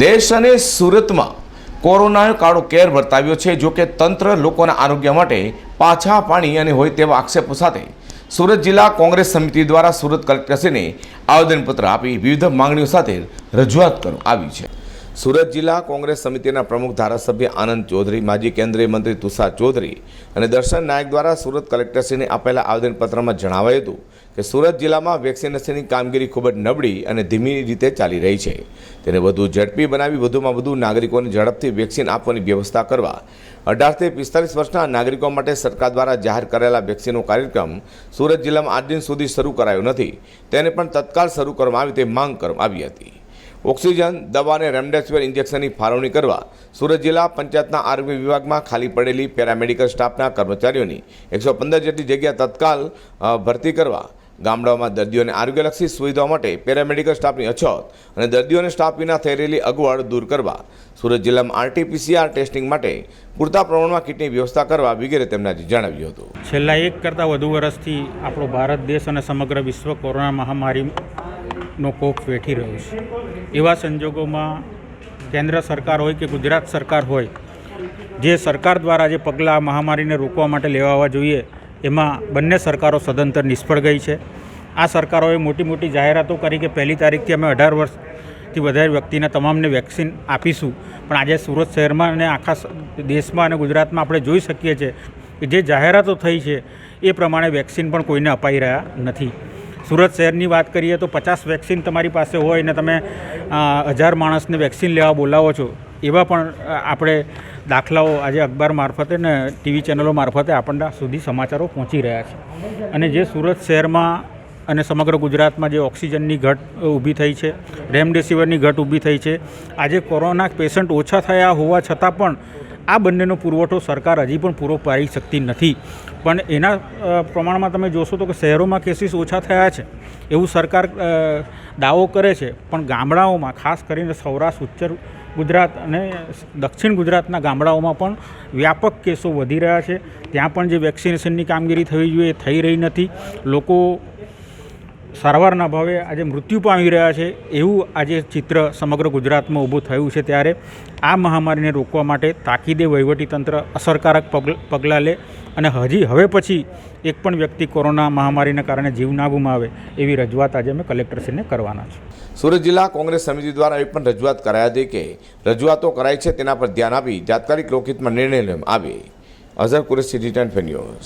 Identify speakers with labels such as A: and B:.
A: દેશ અને સુરતમાં કોરોનાનો કાળો કેર વર્તાવ્યો છે. જોકે તંત્ર લોકોના આરોગ્ય માટે પાછા પાણી અને હોય તેવા આક્ષેપો સાથે સુરત જિલ્લા કોંગ્રેસ સમિતિ દ્વારા સુરત કલેક્ટરશ્રીને આવેદનપત્ર આપી વિવિધ માંગણીઓ સાથે રજૂઆત કરવામાં આવી છે. સુરત જિલ્લા કોંગ્રેસ સમિતિના પ્રમુખ ધારાસભ્ય આનંદ ચૌધરી, માજી કેન્દ્રીય મંત્રી તુષાર ચૌધરી અને દર્શન નાયક દ્વારા સુરત કલેક્ટરશ્રીને આપેલા આવેદનપત્રમાં જણાવાયું હતું કે સુરત જિલ્લામાં વેક્સિનેશનની કામગીરી ખૂબ જ નબળી અને ધીમી રીતે ચાલી રહી છે. તેને વધુ ઝડપી બનાવી વધુમાં વધુ નાગરિકોને ઝડપથી વેક્સિન આપવાની વ્યવસ્થા કરવા, અઢારથી પિસ્તાલીસ વર્ષના નાગરિકો માટે સરકાર દ્વારા જાહેર કરેલા વેક્સિનનો કાર્યક્રમ સુરત જિલ્લામાં આજ દિન સુધી શરૂ કરાયો નથી. તેને પણ તત્કાળ શરૂ કરવામાં આવે તે માંગ કરવામાં આવી હતી. ઓક્સિજન દવા અને રેમડેસિવિર ઇન્જેક્શનની ફાળવણી કરવા સુરત જિલ્લા પંચાયતના આરોગ્ય વિભાગમાં ખાલી પડેલી પેરામેડિકલ સ્ટાફના કર્મચારીઓની એકસો પંદર જેટલી જગ્યા તત્કાલ ભરતી કરવા ગામડાઓમાં દર્દીઓને આરોગ્યલક્ષી સુવિધાઓ માટે પેરામેડિકલ સ્ટાફની અછત અને દર્દીઓને સ્ટાફ વિના થઈ રહેલી અગવડ દૂર કરવા સુરત જિલ્લામાં આરટીપીસીઆર ટેસ્ટિંગ માટે પૂરતા પ્રમાણમાં કિટની વ્યવસ્થા કરવા વગેરે તેમણે જણાવ્યું હતું.
B: છેલ્લા એક કરતાં વધુ વર્ષથી આપણો ભારત દેશ અને સમગ્ર વિશ્વ કોરોના મહામારીનો કોપ વેઠી રહ્યું છે. એવા સંજોગોમાં કેન્દ્ર સરકાર હોય કે ગુજરાત સરકાર હોય, જે સરકાર દ્વારા જે પગલાં મહામારીને રોકવા માટે લેવાવા જોઈએ, એમાં બંને સરકારો સદંતર નિષ્ફળ ગઈ છે. આ સરકારોએ મોટી મોટી જાહેરાતો કરી કે પહેલી તારીખથી અમે અઢાર વર્ષથી વધારે વ્યક્તિને તમામને વેક્સિન આપીશું. પણ આજે સુરત શહેરમાં અને આખા દેશમાં અને ગુજરાતમાં આપણે જોઈ શકીએ છીએ કે જે જાહેરાતો થઈ છે, એ પ્રમાણે વેક્સિન પણ કોઈને અપાઈ રહ્યા નથી. સુરત શહેરની વાત કરીએ તો પચાસ વેક્સિન તમારી પાસે હોય ને તમે હજાર માણસને વેક્સિન લેવા બોલાવો છો, એવા પણ આપણે દાખલાઓ આજે અખબાર મારફતે ને ટીવી ચેનલો મારફતે આપણને સુધી સમાચારો પહોંચી રહ્યા છે. અને જે સુરત શહેરમાં અને સમગ્ર ગુજરાતમાં જે ઓક્સિજનની ઘટ ઊભી થઈ છે, રેમડેસિવિરની ઘટ ઊભી થઈ છે, આજે કોરોના પેશન્ટ ઓછા થયા હોવા છતાં પણ આ બંનેનો પુરવઠો સરકાર હજી પણ પૂરો પાડી શકતી નથી. પણ એના પ્રમાણમાં તમે જોશો તો કે શહેરોમાં કેસીસ ઓછા થયા છે. એવું સરકાર દાવો કરે છે. પણ ગામડાઓમાં, ખાસ કરીને સૌરાષ્ટ્ર, ઉત્તર ગુજરાત અને દક્ષિણ ગુજરાતના ગામડાઓમાં પણ વ્યાપક કેસો વધી રહ્યા છે. ત્યાં પણ જે વેક્સિનેશનની કામગીરી થવી જોઈએ થઈ રહી નથી. લોકો સારવારના ભાવે આજે મૃત્યુ પામી રહ્યા છે એવું આજે ચિત્ર સમગ્ર ગુજરાતમાં ઊભું થયું છે ત્યારે આ મહામારીને રોકવા માટે તાકીદે વહીવટીતંત્ર અસરકારક પગલ- લે અને હજી હવે પછી એક પણ વ્યક્તિ કોરોના મહામારીના કારણે જીવ ના ગુમાવે એવી રજૂઆત આજે અમે કલેક્ટરશ્રીને કરવાના છે.
A: સુરત જિલ્લા કોંગ્રેસ સમિતિ દ્વારા એવી પણ રજૂઆત કરાઈ હતી કે રજૂઆતો કરાઈ છે તેના પર ધ્યાન આપી તાત્કાલિક લોકહિતમાં નિર્ણય લેવામાં આવે. Azhar Qureshi, return news.